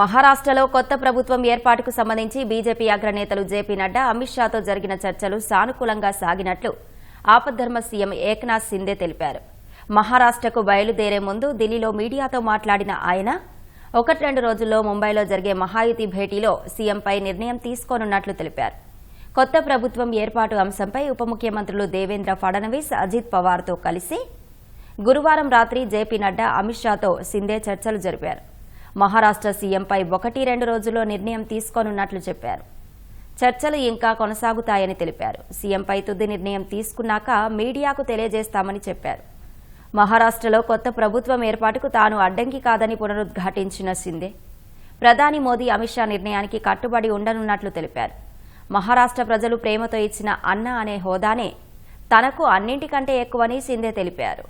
మహారాష్ట్రలో కొత్త ప్రభుత్వం ఏర్పాటుకు సంబంధించి బీజేపీ అగ్రనేతలు జేపీ నడ్డా అమిత్ షాతో జరిగిన చర్చలు సానుకూలంగా సాగినట్లు ఆపద్ధర్మ సీఎం ఏక్నాథ్ సిందే తెలిపారు. మహారాష్ట్రకు బయలుదేరే ముందు ఢిల్లీలో మీడియాతో మాట్లాడిన ఆయన ఒకటి రెండు రోజుల్లో ముంబైలో జరిగే మహాయుతి భేటీలో సీఎంపై నిర్ణయం తీసుకోనున్నట్లు తెలిపారు. కొత్త ప్రభుత్వం ఏర్పాటు అంశంపై ఉప ముఖ్యమంత్రులు దేవేంద్ర ఫడణవీస్ అజిత్ పవార్తో కలిసి గురువారం రాత్రి జేపీ నడ్డా అమిత్ షాతో సిందే చర్చలు జరిపారు. మహారాష్ట్ర సీఎంపై ఒకటి రెండు రోజుల్లో నిర్ణయం తీసుకోనున్నట్లు చెప్పారు. చర్చలు ఇంకా కొనసాగుతాయని తెలిపారు. సీఎంపై తుది నిర్ణయం తీసుకున్నాక మీడియాకు తెలియజేస్తామని చెప్పారు. మహారాష్ట్రలో కొత్త ప్రభుత్వం ఏర్పాటుకు తాను అడ్డంకి కాదని పునరుద్ఘాటించిన సిందే ప్రధాని మోదీ అమిత్ షా నిర్ణయానికి కట్టుబడి ఉండనున్నట్లు తెలిపారు. మహారాష్ట్ర ప్రజలు ప్రేమతో ఇచ్చిన అన్న అనే హోదానే తనకు అన్నింటికంటే ఎక్కువని సిందే తెలిపారు.